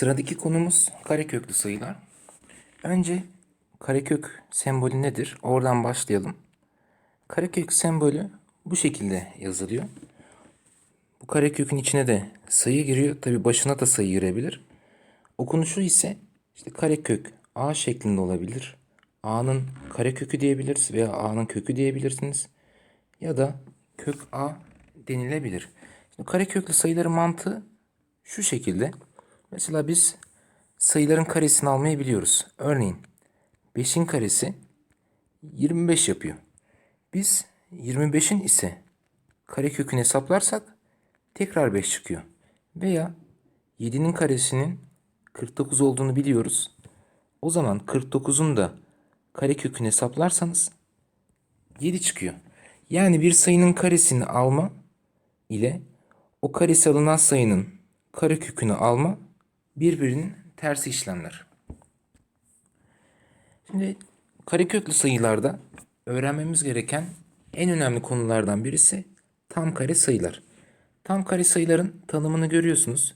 Sıradaki konumuz kareköklü sayılar. Önce karekök sembolü nedir? Oradan başlayalım. Karekök sembolü bu şekilde yazılıyor. Bu karekökün içine de sayı giriyor. Tabi başına da sayı girebilir. Okunuşu ise işte karekök a şeklinde olabilir. a'nın karekökü diyebiliriz veya a'nın kökü diyebilirsiniz. Ya da kök a denilebilir. Şimdi kareköklü sayıların mantığı şu şekilde. Mesela biz sayıların karesini almayı biliyoruz. Örneğin 5'in karesi 25 yapıyor. Biz 25'in ise karekökünü hesaplarsak tekrar 5 çıkıyor. Veya 7'nin karesinin 49 olduğunu biliyoruz. O zaman 49'un da karekökünü hesaplarsanız 7 çıkıyor. Yani bir sayının karesini alma ile o karesi alınan sayının karekökünü alma birbirinin tersi işlemler. Şimdi kareköklü sayılarda öğrenmemiz gereken en önemli konulardan birisi tam kare sayılar. Tam kare sayıların tanımını görüyorsunuz.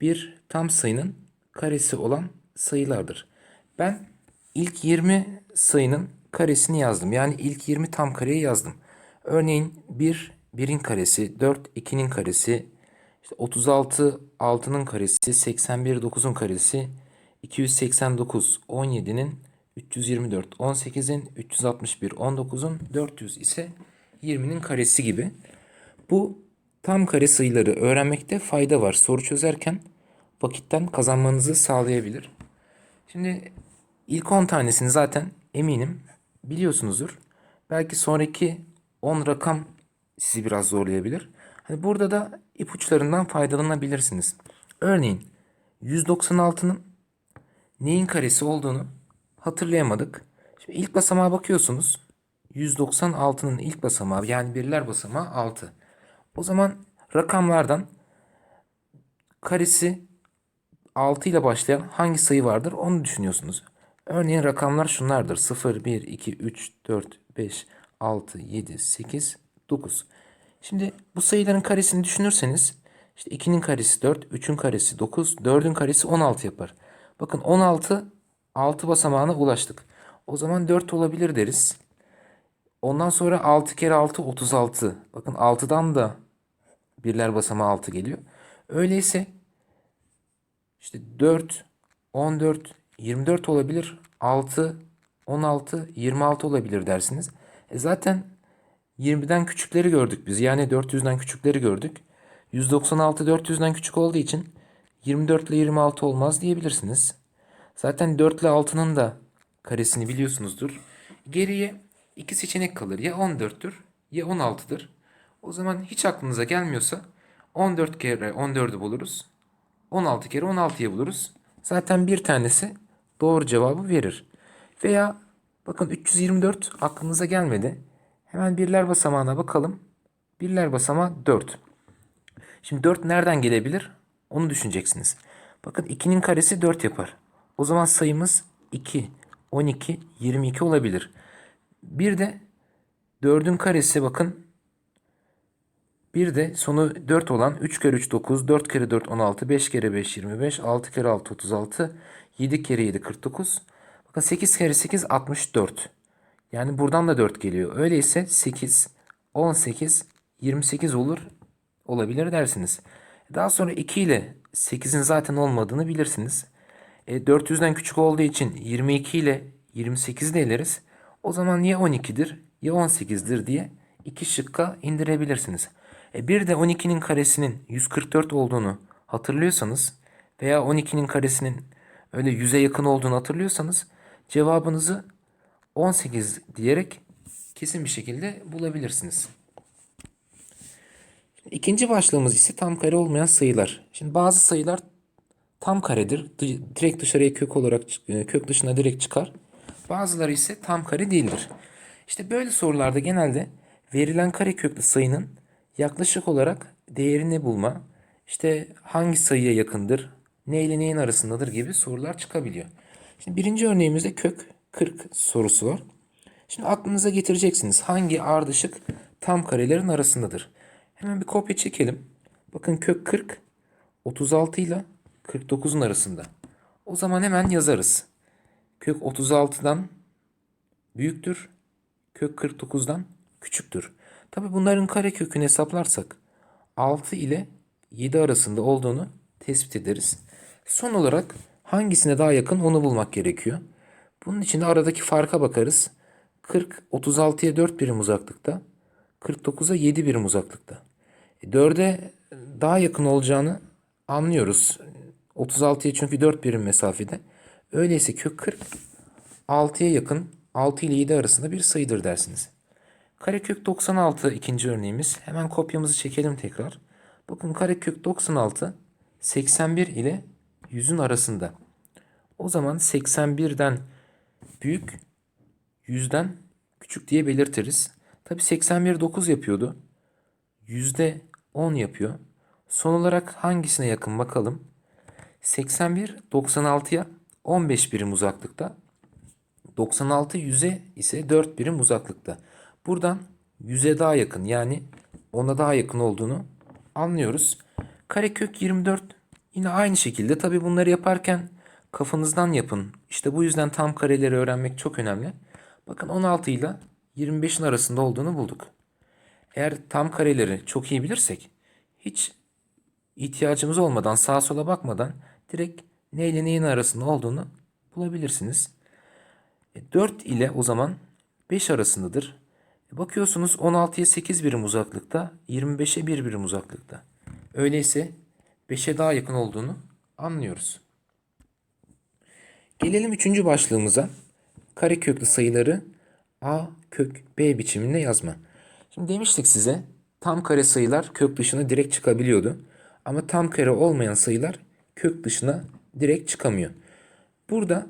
Bir tam sayının karesi olan sayılardır. Ben ilk 20 sayının karesini yazdım. Yani ilk 20 tam kareyi yazdım. Örneğin 1 1'in karesi, 4 2'nin karesi, işte 36 6'nın karesi, 81 9'un karesi, 289 17'nin 324 18'in 361 19'un 400 ise 20'nin karesi gibi. Bu tam kare sayıları öğrenmekte fayda var. Soru çözerken vakitten kazanmanızı sağlayabilir. Şimdi ilk 10 tanesini zaten eminim biliyorsunuzdur. Belki sonraki 10 rakam sizi biraz zorlayabilir. Hani burada da ipuçlarından faydalanabilirsiniz. Örneğin 196'nın neyin karesi olduğunu hatırlayamadık. Şimdi ilk basamağa bakıyorsunuz. 196'nın ilk basamağı yani birler basamağı 6. O zaman rakamlardan karesi 6 ile başlayan hangi sayı vardır onu düşünüyorsunuz. Örneğin rakamlar şunlardır. 0, 1, 2, 3, 4, 5, 6, 7, 8, 9. Şimdi bu sayıların karesini düşünürseniz işte 2'nin karesi 4, 3'ün karesi 9, 4'ün karesi 16 yapar. Bakın 16 6 basamağına ulaştık. O zaman 4 olabilir deriz. Ondan sonra 6 kere 6 36. Bakın 6'dan da birler basamağı 6 geliyor. Öyleyse işte 4, 14, 24 olabilir. 6, 16, 26 olabilir dersiniz. E zaten 20'den küçükleri gördük biz. Yani 400'den küçükleri gördük. 196 400'den küçük olduğu için 24 ile 26 olmaz diyebilirsiniz. Zaten 4 ile 6'nın da karesini biliyorsunuzdur. Geriye iki seçenek kalır. Ya 14'tür ya 16'dır. O zaman hiç aklınıza gelmiyorsa 14 kere 14'ü buluruz. 16 kere 16'yı buluruz. Zaten bir tanesi doğru cevabı verir. Veya bakın 324 aklınıza gelmedi. Hemen birler basamağına bakalım. Birler basamağı 4. Şimdi 4 nereden gelebilir? Onu düşüneceksiniz. Bakın 2'nin karesi 4 yapar. O zaman sayımız 2, 12, 22 olabilir. Bir de 4'ün karesi bakın bir de sonu 4 olan 3 kere 3 9, 4 kere 4 16, 5 kere 5 25, 6 kere 6 36, 7 kere 7 49. Bakın 8 kere 8 64. Yani buradan da 4 geliyor. Öyleyse 8, 18, 28 olur olabilir dersiniz. Daha sonra 2 ile 8'in zaten olmadığını bilirsiniz. E, 400'den küçük olduğu için 22 ile 28 de eleriz. O zaman ya 12'dir ya 18'dir diye iki şıkka indirebilirsiniz. E, bir de 12'nin karesinin 144 olduğunu hatırlıyorsanız veya 12'nin karesinin öyle 100'e yakın olduğunu hatırlıyorsanız cevabınızı 18 diyerek kesin bir şekilde bulabilirsiniz. İkinci başlığımız ise tam kare olmayan sayılar. Şimdi bazı sayılar tam karedir. Direkt dışarıya kök olarak kök dışına direkt çıkar. Bazıları ise tam kare değildir. İşte böyle sorularda genelde verilen kare köklü sayının yaklaşık olarak değerini bulma, işte hangi sayıya yakındır, ne ile neyin arasındadır gibi sorular çıkabiliyor. Şimdi birinci örneğimizde kök 40 sorusu var. Şimdi aklınıza getireceksiniz hangi ardışık tam karelerin arasındadır. Hemen bir kopya çekelim. Bakın kök 40 36 ile 49'un arasında. O zaman hemen yazarız. Kök 36'dan büyüktür. Kök 49'dan küçüktür. Tabi bunların kare kökünü hesaplarsak 6 ile 7 arasında olduğunu tespit ederiz. Son olarak hangisine daha yakın onu bulmak gerekiyor. Bunun için de aradaki farka bakarız. 40 36'ya 4 birim uzaklıkta. 49'a 7 birim uzaklıkta. 4'e daha yakın olacağını anlıyoruz. 36'ya çünkü 4 birim mesafede. Öyleyse kök 40 6'ya yakın 6 ile 7 arasında bir sayıdır dersiniz. Karekök 96 ikinci örneğimiz. Hemen kopyamızı çekelim tekrar. Bakın karekök 96 81 ile 100'ün arasında. O zaman 81'den büyük 100'den küçük diye belirtiriz. Tabi 81 9 yapıyordu. Yüzde 10 yapıyor. Son olarak hangisine yakın bakalım. 81 96'ya 15 birim uzaklıkta. 96 100'e ise 4 birim uzaklıkta. Buradan 100'e daha yakın yani 10'a daha yakın olduğunu anlıyoruz. Karekök 24 yine aynı şekilde tabi bunları yaparken kafanızdan yapın. İşte bu yüzden tam kareleri öğrenmek çok önemli. Bakın 16 ile 25'in arasında olduğunu bulduk. Eğer tam kareleri çok iyi bilirsek hiç ihtiyacımız olmadan sağa sola bakmadan direkt ne ile neyin arasında olduğunu bulabilirsiniz. E, 4 ile o zaman 5 arasındadır. E, bakıyorsunuz 16'ya 8 birim uzaklıkta, 25'e 1 birim uzaklıkta. Öyleyse 5'e daha yakın olduğunu anlıyoruz. Gelelim üçüncü başlığımıza. Kareköklü sayıları a kök b biçiminde yazma. Şimdi demiştik size tam kare sayılar kök dışına direkt çıkabiliyordu. Ama tam kare olmayan sayılar kök dışına direkt çıkamıyor. Burada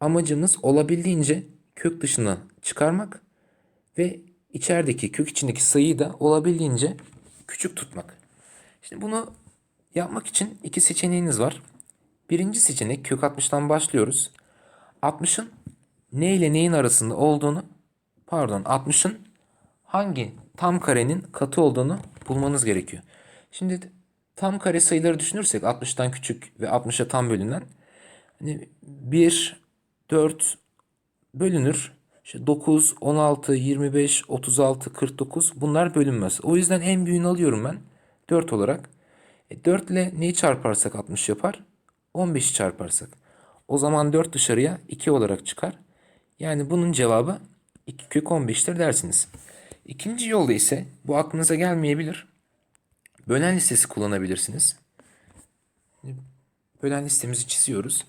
amacımız olabildiğince kök dışına çıkarmak ve içerideki kök içindeki sayıyı da olabildiğince küçük tutmak. Şimdi bunu yapmak için iki seçeneğiniz var. Birinci seçenek kök 60'tan başlıyoruz. 60'ın ne ile neyin arasında olduğunu pardon 60'ın hangi tam karenin katı olduğunu bulmanız gerekiyor. Şimdi tam kare sayıları düşünürsek 60'tan küçük ve 60'a tam bölünen hani 1, 4 bölünür. İşte 9, 16, 25, 36, 49 bunlar bölünmez. O yüzden en büyüğünü alıyorum ben 4 olarak. E 4 ile neyi çarparsak 60 yapar? 15'i çarparsak. O zaman 4 dışarıya 2 olarak çıkar. Yani bunun cevabı 2 kök 15'tir dersiniz. İkinci yolda ise bu aklınıza gelmeyebilir. Bölen listesi kullanabilirsiniz. Bölen listemizi çiziyoruz.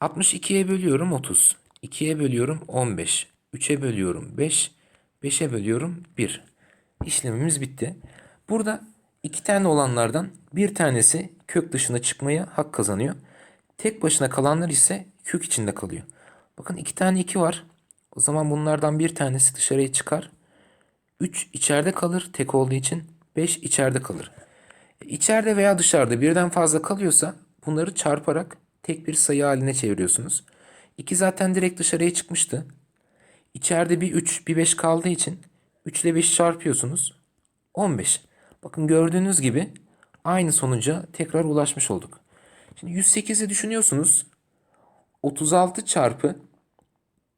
62'ye bölüyorum 30. 2'ye bölüyorum 15. 3'e bölüyorum 5. 5'e bölüyorum 1. İşlemimiz bitti. Burada iki tane olanlardan bir tanesi kök dışına çıkmaya hak kazanıyor. Tek başına kalanlar ise kök içinde kalıyor. Bakın iki tane 2 var. O zaman bunlardan bir tanesi dışarıya çıkar. 3 içeride kalır tek olduğu için. 5 içeride kalır. İçeride veya dışarıda birden fazla kalıyorsa bunları çarparak tek bir sayı haline çeviriyorsunuz. 2 zaten direkt dışarıya çıkmıştı. İçeride bir 3 bir 5 kaldığı için 3 ile 5 çarpıyorsunuz. 15. Bakın gördüğünüz gibi aynı sonuca tekrar ulaşmış olduk. Şimdi 108'i düşünüyorsunuz. 36 çarpı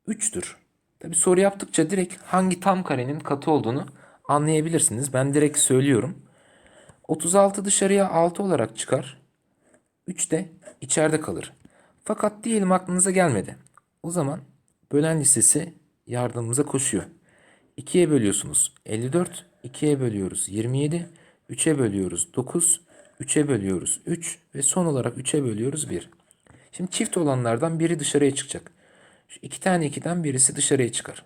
3'tür. Tabi soru yaptıkça direkt hangi tam karenin katı olduğunu anlayabilirsiniz. Ben direkt söylüyorum. 36 dışarıya 6 olarak çıkar. 3 de içeride kalır. Fakat diyelim aklınıza gelmedi. O zaman bölen listesi yardımımıza koşuyor. 2'ye bölüyorsunuz 54, 2'ye bölüyoruz 27, 3'e bölüyoruz 9, 3'e bölüyoruz 3 ve son olarak 3'e bölüyoruz 1. Şimdi çift olanlardan biri dışarıya çıkacak. Şu iki tane 2'den birisi dışarıya çıkar.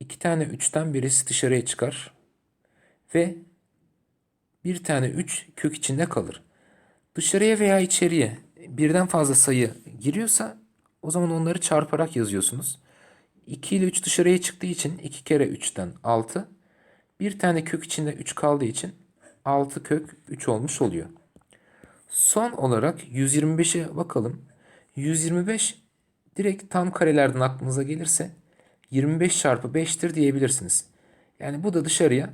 İki tane 3'ten birisi dışarıya çıkar. Ve bir tane 3 kök içinde kalır. Dışarıya veya içeriye birden fazla sayı giriyorsa o zaman onları çarparak yazıyorsunuz. 2 ile 3 dışarıya çıktığı için 2 kere 3'ten 6. Bir tane kök içinde 3 kaldığı için 6 kök 3 olmuş oluyor. Son olarak 125'e bakalım. 125 direkt tam karelerden aklınıza gelirse 25 çarpı 5'tir diyebilirsiniz. Yani bu da dışarıya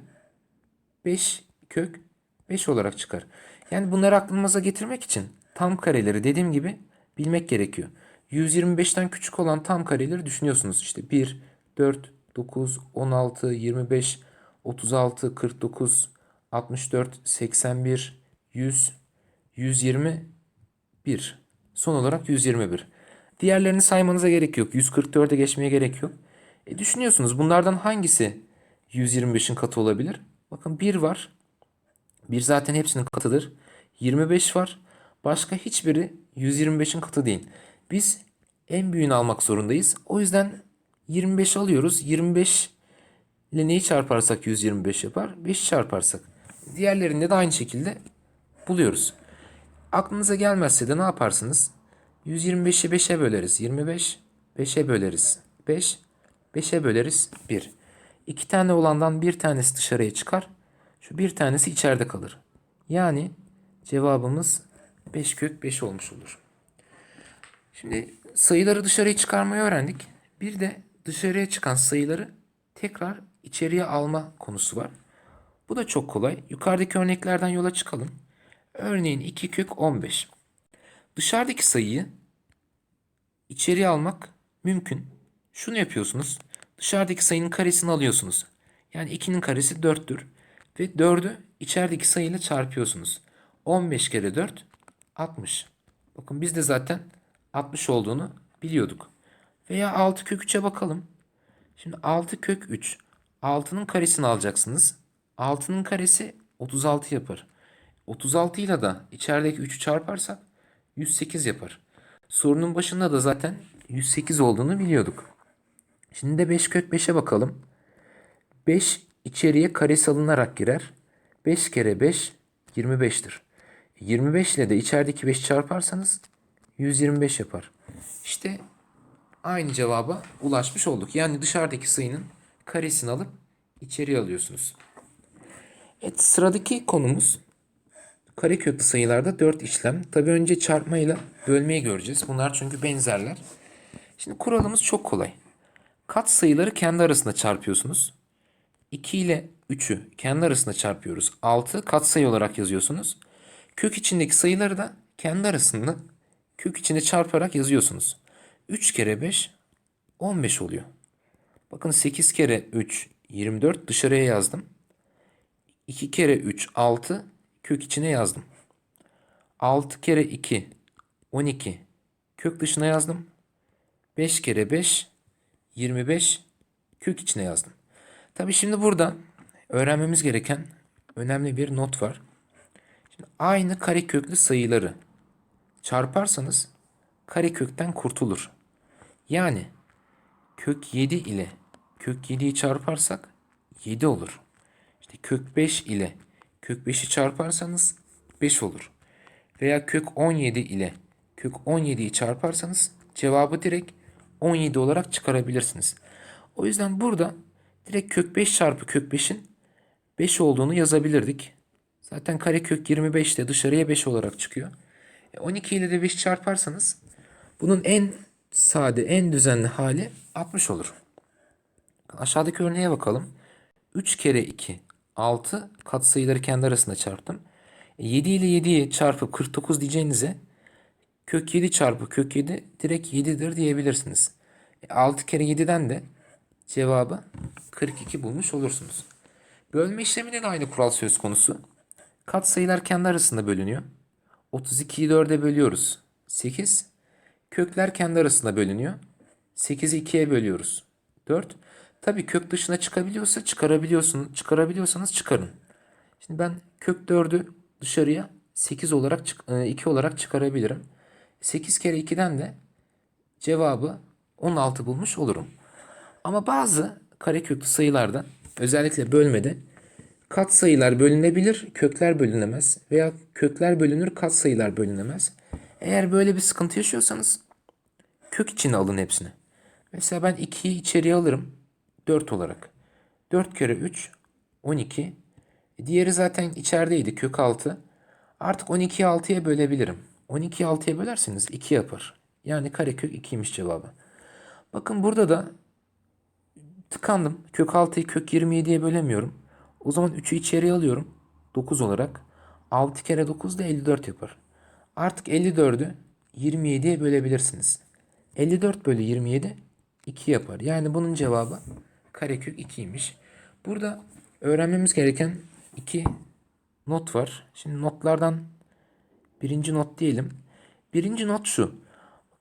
5 kök 5 olarak çıkar. Yani bunları aklınıza getirmek için tam kareleri dediğim gibi bilmek gerekiyor. 125'ten küçük olan tam kareleri düşünüyorsunuz. İşte 1, 4, 9, 16, 25, 36, 49, 64, 81, 100, 121. Son olarak 121. Diğerlerini saymanıza gerek yok. 144'e geçmeye gerek yok. E düşünüyorsunuz bunlardan hangisi 125'in katı olabilir? Bakın 1 var. 1 zaten hepsinin katıdır. 25 var. Başka hiçbiri 125'in katı değil. Biz en büyüğünü almak zorundayız. O yüzden 25 alıyoruz. 25 ile neyi çarparsak 125 yapar? 5 çarparsak. Diğerlerinde de aynı şekilde buluyoruz. Aklınıza gelmezse de ne yaparsınız? 125'i 5'e böleriz. 25. 5'e böleriz. 5. 5'e böleriz. 1. İki tane olandan bir tanesi dışarıya çıkar. Şu bir tanesi içeride kalır. Yani cevabımız 5 kök 5 olmuş olur. Şimdi sayıları dışarıya çıkarmayı öğrendik. Bir de dışarıya çıkan sayıları tekrar içeriye alma konusu var. Bu da çok kolay. Yukarıdaki örneklerden yola çıkalım. Örneğin 2 kök 15. Dışarıdaki sayıyı içeriye almak mümkün. Şunu yapıyorsunuz. Dışarıdaki sayının karesini alıyorsunuz. Yani 2'nin karesi 4'tür. Ve 4'ü içerideki sayıyla çarpıyorsunuz. 15 kere 4 60. Bakın biz de zaten 60 olduğunu biliyorduk. Veya 6 kök 3'e bakalım. Şimdi 6 kök 3. 6'nın karesini alacaksınız. 6'nın karesi 36 yapar. 36 ile de içerideki 3'ü çarparsak 108 yapar. Sorunun başında da zaten 108 olduğunu biliyorduk. Şimdi de 5 kök 5'e bakalım. 5 içeriye karesi alınarak girer. 5 kere 5 25'tir. 25 ile de içerideki 5 çarparsanız 125 yapar. İşte aynı cevaba ulaşmış olduk. Yani dışarıdaki sayının karesini alıp içeriye alıyorsunuz. Evet sıradaki konumuz kareköklü sayılarda 4 işlem. Tabi önce çarpmayla bölmeyi göreceğiz. Bunlar çünkü benzerler. Şimdi kuralımız çok kolay. Kat sayıları kendi arasında çarpıyorsunuz. 2 ile 3'ü kendi arasında çarpıyoruz. 6 katsayı olarak yazıyorsunuz. Kök içindeki sayıları da kendi arasında kök içinde çarparak yazıyorsunuz. 3 kere 5 15 oluyor. Bakın 8 kere 3 24 dışarıya yazdım. 2 kere 3 6 kök içine yazdım. 6 kere 2 12 kök dışına yazdım. 5 kere 5 25 kök içine yazdım. Tabi şimdi burada öğrenmemiz gereken önemli bir not var. Şimdi aynı kareköklü sayıları çarparsanız karekökten kurtulur. Yani kök 7 ile kök 7'yi çarparsak 7 olur. İşte kök 5 ile kök 5'i çarparsanız 5 olur. Veya kök 17 ile kök 17'yi çarparsanız cevabı direkt 17 olarak çıkarabilirsiniz. O yüzden burada direkt kök 5 çarpı kök 5'in 5 olduğunu yazabilirdik. Zaten karekök 25 de dışarıya 5 olarak çıkıyor. E 12 ile de 5 çarparsanız bunun en sade, en düzenli hali 60 olur. Aşağıdaki örneğe bakalım. 3 kere 2 6 katsayıları kendi arasında çarptım. E 7 ile 7'yi çarpıp 49 diyeceğinize kök 7 çarpı kök 7 direkt 7'dir diyebilirsiniz. E 6 kere 7'den de cevabı 42 bulmuş olursunuz. Bölme işleminde de aynı kural söz konusu. Kat sayılar kendi arasında bölünüyor. 32'yi 4'e bölüyoruz. 8. Kökler kendi arasında bölünüyor. 8'i 2'ye bölüyoruz. 4. Tabi kök dışına çıkabiliyorsa çıkarabiliyorsun. Çıkarabiliyorsanız çıkarın. Şimdi ben kök 4'ü dışarıya 8 olarak 2 olarak çıkarabilirim. 8 kere 2'den de cevabı 16 bulmuş olurum. Ama bazı kareköklü sayılarda özellikle bölmede kat sayılar bölünebilir, kökler bölünemez veya kökler bölünür, kat sayılar bölünemez. Eğer böyle bir sıkıntı yaşıyorsanız kök içine alın hepsini. Mesela ben 2'yi içeriye alırım 4 olarak. 4 kere 3 12. E, diğeri zaten içerideydi kök 6. Artık 12'yi 6'ya bölebilirim. 12'yi 6'ya bölerseniz 2 yapar. Yani karekök 2'ymiş cevabı. Bakın burada da tıkandım. Kök 6'yı kök 27'ye bölemiyorum. O zaman 3'ü içeriye alıyorum. 9 olarak. 6 kere 9 da 54 yapar. Artık 54'ü 27'ye bölebilirsiniz. 54 bölü 27 2 yapar. Yani bunun cevabı karekök 2'ymiş. Burada öğrenmemiz gereken iki not var. Şimdi notlardan birinci not diyelim. Birinci not şu.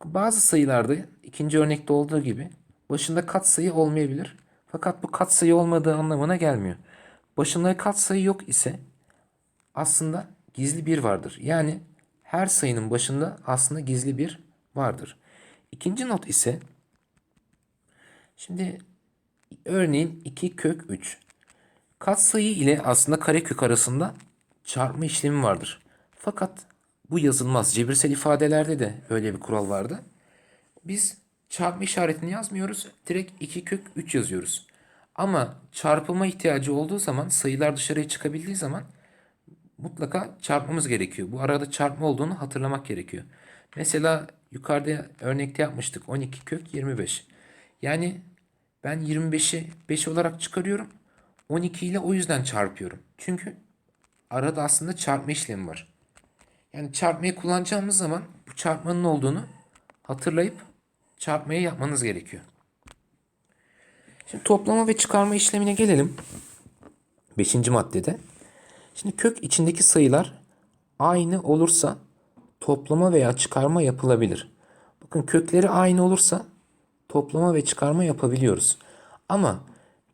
Bazı sayılarda ikinci örnekte olduğu gibi başında katsayı olmayabilir. Fakat bu katsayı olmadığı anlamına gelmiyor. Başında katsayı yok ise aslında gizli bir vardır. Yani her sayının başında aslında gizli bir vardır. İkinci not ise şimdi örneğin 2 kök 3. Katsayı ile aslında karekök arasında çarpma işlemi vardır. Fakat bu yazılmaz. Cebirsel ifadelerde de öyle bir kural vardı. Biz çarpma işaretini yazmıyoruz. Direkt 2 kök 3 yazıyoruz. Ama çarpılma ihtiyacı olduğu zaman sayılar dışarıya çıkabildiği zaman mutlaka çarpmamız gerekiyor. Bu arada çarpma olduğunu hatırlamak gerekiyor. Mesela yukarıda örnekte yapmıştık 12 kök 25. Yani ben 25'i 5 olarak çıkarıyorum. 12 ile o yüzden çarpıyorum. Çünkü arada aslında çarpma işlemi var. Yani çarpmayı kullanacağımız zaman bu çarpmanın olduğunu hatırlayıp çarpmayı yapmanız gerekiyor. Şimdi toplama ve çıkarma işlemine gelelim. Beşinci maddede. Şimdi kök içindeki sayılar aynı olursa toplama veya çıkarma yapılabilir. Bakın kökleri aynı olursa toplama ve çıkarma yapabiliyoruz. Ama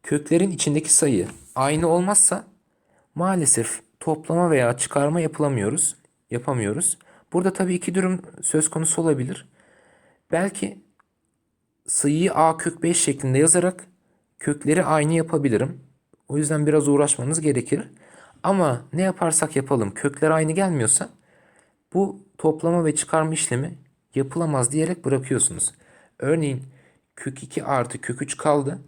köklerin içindeki sayı aynı olmazsa maalesef toplama veya çıkarma yapılamıyoruz, yapamıyoruz. Burada tabii iki durum söz konusu olabilir. Belki sayıyı a kök 5 şeklinde yazarak kökleri aynı yapabilirim. O yüzden biraz uğraşmanız gerekir. Ama ne yaparsak yapalım kökler aynı gelmiyorsa bu toplama ve çıkarma işlemi yapılamaz diyerek bırakıyorsunuz. Örneğin kök 2 artı kök 3 kaldı.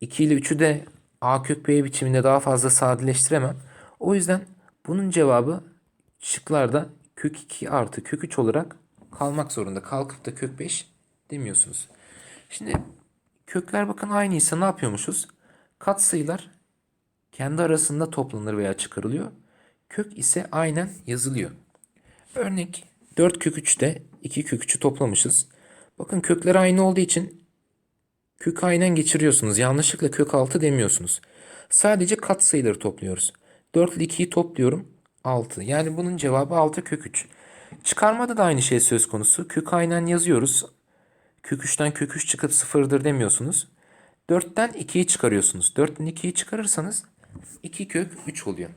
2 ile 3'ü de a kök b biçiminde daha fazla sadeleştiremem. O yüzden bunun cevabı şıklarda kök 2 artı kök 3 olarak kalmak zorunda. Kalkıp da kök 5 demiyorsunuz. Şimdi kökler bakın aynıysa ne yapıyormuşuz? Katsayılar kendi arasında toplanır veya çıkarılıyor. Kök ise aynen yazılıyor. Örnek 4 kök 3'te 2 kök 3'ü toplamışız. Bakın kökler aynı olduğu için kök aynen geçiriyorsunuz. Yanlışlıkla kök 6 demiyorsunuz. Sadece katsayıları topluyoruz. 4 ile 2'yi topluyorum. 6. Yani bunun cevabı 6 kök 3. Çıkarmada da aynı şey söz konusu. Kök aynen yazıyoruz. Kök 3'ten kök 3 çıkıp sıfırdır demiyorsunuz. 4'ten 2'yi çıkarıyorsunuz. 4'ten 2'yi çıkarırsanız 2 kök 3 oluyor.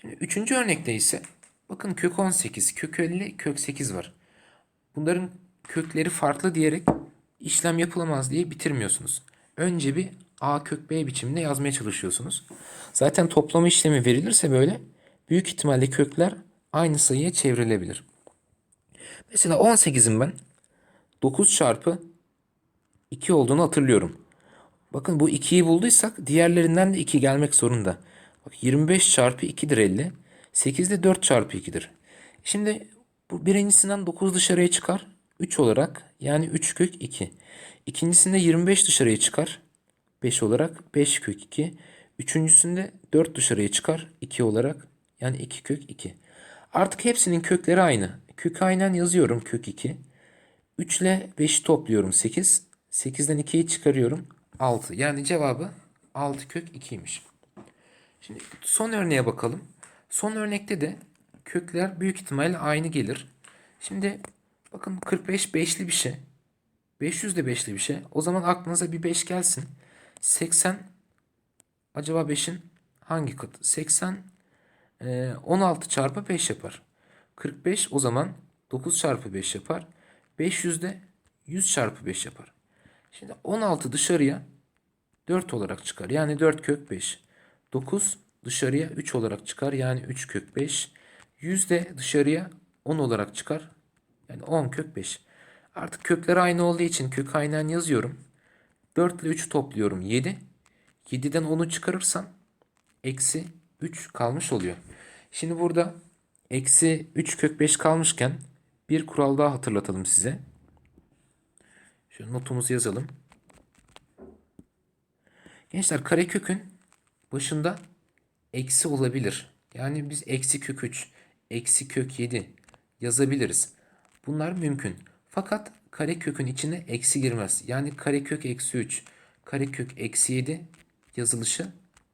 Şimdi üçüncü örnekte ise bakın kök 18, kök 50, kök 8 var. Bunların kökleri farklı diyerek işlem yapılamaz diye bitirmiyorsunuz. Önce bir a kök b biçiminde yazmaya çalışıyorsunuz. Zaten toplama işlemi verilirse böyle büyük ihtimalle kökler aynı sayıya çevrilebilir. Mesela 18'in ben 9 çarpı 2 olduğunu hatırlıyorum. Bakın bu 2'yi bulduysak diğerlerinden de 2 gelmek zorunda. Bak 25 çarpı 2'dir 50. 8 de 4 çarpı 2'dir. Şimdi bu birincisinden 9 dışarıya çıkar. 3 olarak yani 3 kök 2. İkincisinde 25 dışarıya çıkar. 5 olarak 5 kök 2. Üçüncüsünde 4 dışarıya çıkar. 2 olarak yani 2 kök 2. Artık hepsinin kökleri aynı. Kök aynen yazıyorum kök 2. 3 ile 5'i topluyorum 8. 8'den 2'yi çıkarıyorum 6. Yani cevabı 6 kök 2'ymiş. Şimdi son örneğe bakalım. Son örnekte de kökler büyük ihtimalle aynı gelir. Şimdi bakın 45 5'li bir şey. 500 de 5'li bir şey. O zaman aklınıza bir 5 gelsin. 80 acaba 5'in hangi katı? 80 e, 16 çarpı 5 yapar. 45 o zaman 9 çarpı 5 yapar. 500 de 100 çarpı 5 yapar. Şimdi 16 dışarıya 4 olarak çıkar. Yani 4 kök 5. 9 dışarıya 3 olarak çıkar. Yani 3 kök 5. 100 de dışarıya 10 olarak çıkar. Yani 10 kök 5. Artık kökler aynı olduğu için kök aynen yazıyorum. 4 ile 3'ü topluyorum 7. 7'den 10'u çıkarırsam eksi 3 kalmış oluyor. Şimdi burada eksi 3 kök 5 kalmışken bir kural daha hatırlatalım size. Şöyle notumuzu yazalım. Gençler karekökün başında eksi olabilir. Yani biz eksi kök 3, eksi kök 7, yazabiliriz. Bunlar mümkün. Fakat karekökün içine eksi girmez. Yani karekök eksi 3, karekök eksi 7 yazılışı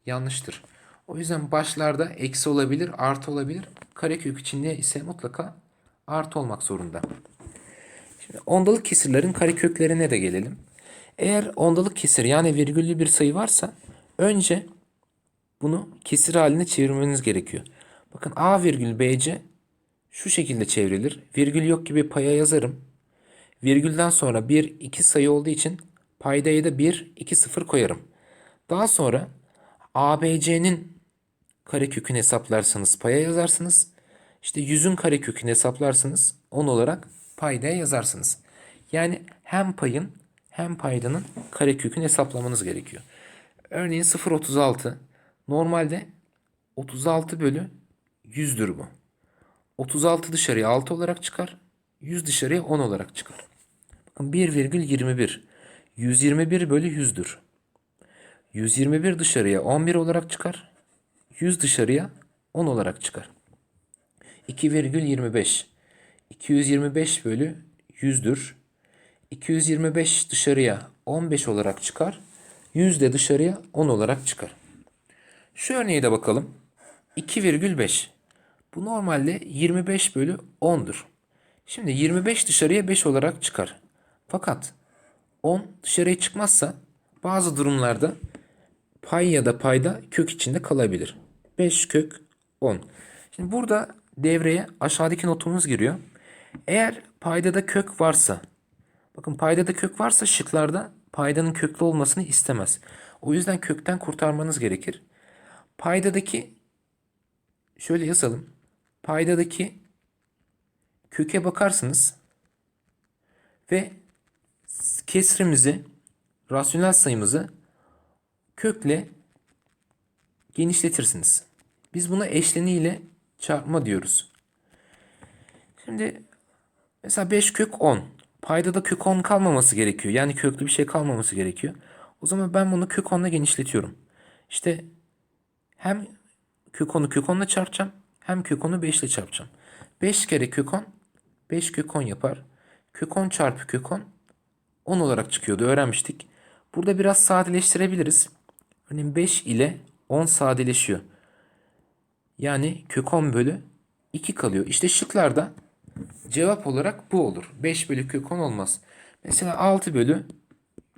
yanlıştır. O yüzden başlarda eksi olabilir, artı olabilir. Karekök içinde ise mutlaka artı olmak zorunda. Şimdi ondalık kesirlerin kareköklerine de gelelim. Eğer ondalık kesir yani virgüllü bir sayı varsa önce bunu kesir haline çevirmeniz gerekiyor. Bakın A virgül BC şu şekilde çevrilir. Virgül yok gibi paya yazarım. Virgülden sonra 1, 2 sayı olduğu için paydaya da 1, 2, 0 koyarım. Daha sonra ABC'nin karekökünü hesaplarsanız paya yazarsınız. İşte 100'ün karekökünü hesaplarsınız 10 olarak paydaya yazarsınız. Yani hem payın hem paydanın karekökünü hesaplamanız gerekiyor. Örneğin 0.36 normalde 36 bölü 100'dür bu. 36 dışarıya 6 olarak çıkar. 100 dışarıya 10 olarak çıkar. Bakın 1,21. 121 bölü 100'dür. 121 dışarıya 11 olarak çıkar. 100 dışarıya 10 olarak çıkar. 2,25. 225 bölü 100'dür. 225 dışarıya 15 olarak çıkar. 100 de dışarıya 10 olarak çıkar. Şu örneğe de bakalım. 2,5. Bu normalde 25 bölü 10'dur. Şimdi 25 dışarıya 5 olarak çıkar. Fakat 10 dışarıya çıkmazsa bazı durumlarda pay ya da payda kök içinde kalabilir. 5 kök 10. Şimdi burada devreye aşağıdaki notumuz giriyor. Eğer paydada kök varsa bakın paydada kök varsa şıklarda paydanın köklü olmasını istemez. O yüzden kökten kurtarmanız gerekir. Paydadaki şöyle yazalım. Paydadaki köke bakarsınız ve kesrimizi, rasyonel sayımızı kökle genişletirsiniz. Biz buna eşleniyle çarpma diyoruz. Şimdi mesela 5 kök 10. Paydada kök 10 kalmaması gerekiyor. Yani köklü bir şey kalmaması gerekiyor. O zaman ben bunu kök 10'la genişletiyorum. İşte hem kök 10'u kök 10'la çarpacağım. Hem kök 10'u 5 ile çarpacağım. 5 kere kök 10 5 kök 10 yapar. Kök 10 çarpı kök 10 10 olarak çıkıyordu öğrenmiştik. Burada biraz sadeleştirebiliriz. Örneğin 5 ile 10 sadeleşiyor. Yani kök 10 bölü 2 kalıyor. İşte şıklarda cevap olarak bu olur. 5 bölü kök 10 olmaz. Mesela 6 bölü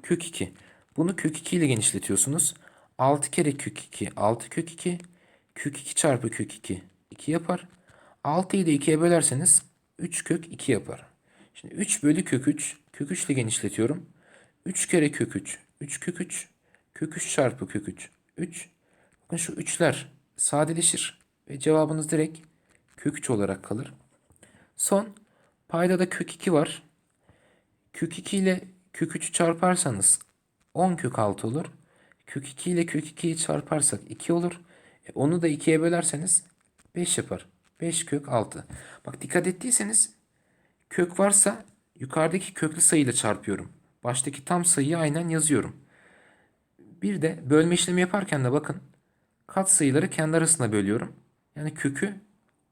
kök 2. Bunu kök 2 ile genişletiyorsunuz. 6 kere kök 2 6 kök 2. Kök 2 çarpı kök 2 2 yapar. 6'yı da 2'ye bölerseniz 3 kök 2 yapar. Şimdi 3 bölü kök 3. Kök 3 ile genişletiyorum. 3 kere kök 3. 3 kök 3. Kök 3 çarpı kök 3. 3. Bakın şu 3'ler sadeleşir. Ve cevabınız direkt kök 3 olarak kalır. Son payda da kök 2 var. Kök 2 ile kök 3'ü çarparsanız 10 kök 6 olur. Kök 2 ile kök 2'yi çarparsak 2 olur. E, onu da 2'ye bölerseniz 5 yapar. 5 kök 6. Bak dikkat ettiyseniz kök varsa yukarıdaki köklü sayıyla çarpıyorum. Baştaki tam sayıyı aynen yazıyorum. Bir de bölme işlemi yaparken de bakın kat sayıları kendi arasına bölüyorum. Yani kökü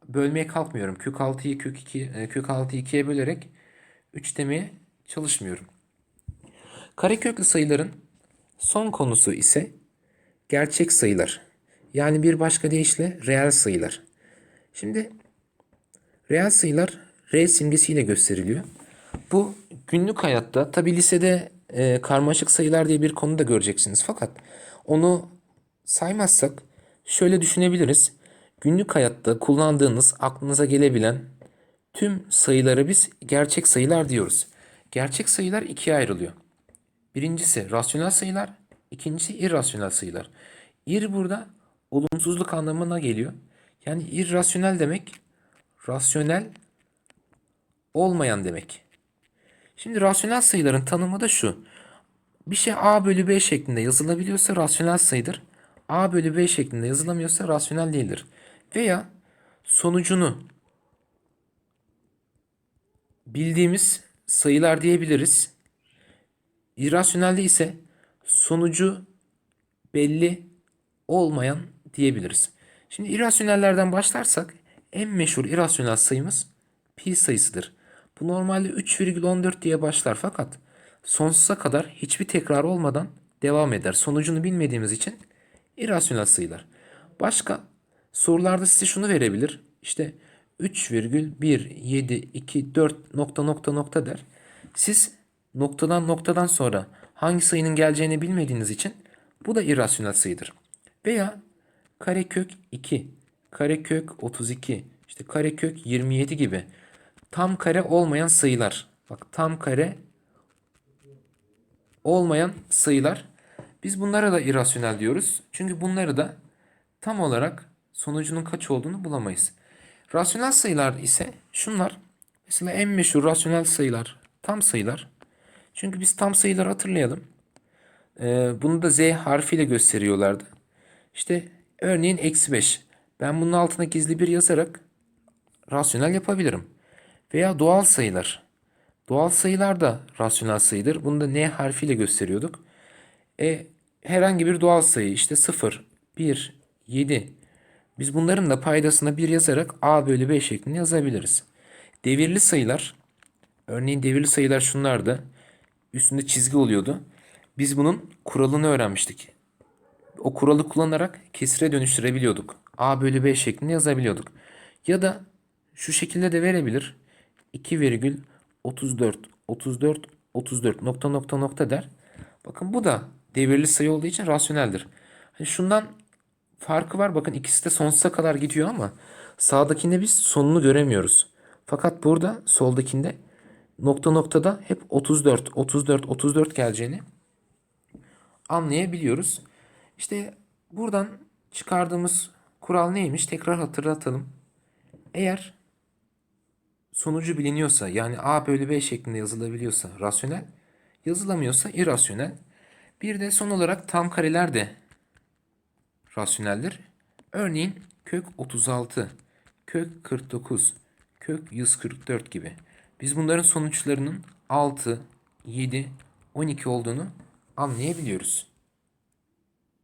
bölmeye kalkmıyorum. Kök 6'yı kök 2 e, kök 6'yı 2'ye bölerek 3 demeye çalışmıyorum. Kareköklü sayıların son konusu ise gerçek sayılar. Yani bir başka deyişle reel sayılar. Şimdi reel sayılar R simgesiyle gösteriliyor. Bu günlük hayatta tabi lisede e, karmaşık sayılar diye bir konu da göreceksiniz. Fakat onu saymazsak şöyle düşünebiliriz. Günlük hayatta kullandığınız aklınıza gelebilen tüm sayıları biz gerçek sayılar diyoruz. Gerçek sayılar ikiye ayrılıyor. Birincisi rasyonel sayılar, ikincisi irrasyonel sayılar. Ir burada olumsuzluk anlamına geliyor. Yani irrasyonel demek rasyonel olmayan demek. Şimdi rasyonel sayıların tanımı da şu. Bir şey a bölü b şeklinde yazılabiliyorsa rasyonel sayıdır. a bölü b şeklinde yazılamıyorsa rasyonel değildir. Veya sonucunu bildiğimiz sayılar diyebiliriz. İrrasyonelde ise sonucu belli olmayan diyebiliriz. Şimdi irrasyonellerden başlarsak en meşhur irrasyonel sayımız pi sayısıdır. Bu normalde 3,14 diye başlar fakat sonsuza kadar hiçbir tekrar olmadan devam eder. Sonucunu bilmediğimiz için irrasyonel sayılar. Başka sorularda size şunu verebilir. İşte 3,172 nokta nokta nokta der. Siz noktadan noktadan sonra hangi sayının geleceğini bilmediğiniz için bu da irrasyonel sayıdır. Veya karekök 2, karekök 32, işte karekök 27 gibi tam kare olmayan sayılar. Bak tam kare olmayan sayılar. Biz bunlara da irrasyonel diyoruz. Çünkü bunları da tam olarak sonucunun kaç olduğunu bulamayız. Rasyonel sayılar ise şunlar. Mesela en meşhur rasyonel sayılar tam sayılar. Çünkü biz tam sayıları hatırlayalım. Ee, bunu da Z harfiyle gösteriyorlardı. İşte örneğin eksi 5. Ben bunun altına gizli bir yazarak rasyonel yapabilirim. Veya doğal sayılar. Doğal sayılar da rasyonel sayıdır. Bunu da N harfiyle gösteriyorduk. E, herhangi bir doğal sayı işte 0, 1, 7. Biz bunların da paydasına 1 yazarak A bölü B şeklinde yazabiliriz. Devirli sayılar. Örneğin devirli sayılar şunlardı. Üstünde çizgi oluyordu. Biz bunun kuralını öğrenmiştik. O kuralı kullanarak kesire dönüştürebiliyorduk. A bölü B şeklinde yazabiliyorduk. Ya da şu şekilde de verebilir. 2,34 34 34 nokta nokta nokta der. Bakın bu da devirli sayı olduğu için rasyoneldir. Hani şundan farkı var. Bakın ikisi de sonsuza kadar gidiyor ama sağdakinde biz sonunu göremiyoruz. Fakat burada soldakinde nokta noktada hep 34 34 34 geleceğini anlayabiliyoruz. İşte buradan çıkardığımız kural neymiş? Tekrar hatırlatalım. Eğer sonucu biliniyorsa yani A bölü B şeklinde yazılabiliyorsa rasyonel, yazılamıyorsa irrasyonel. Bir de son olarak tam kareler de rasyoneldir. Örneğin kök 36, kök 49, kök 144 gibi. Biz bunların sonuçlarının 6, 7, 12 olduğunu anlayabiliyoruz.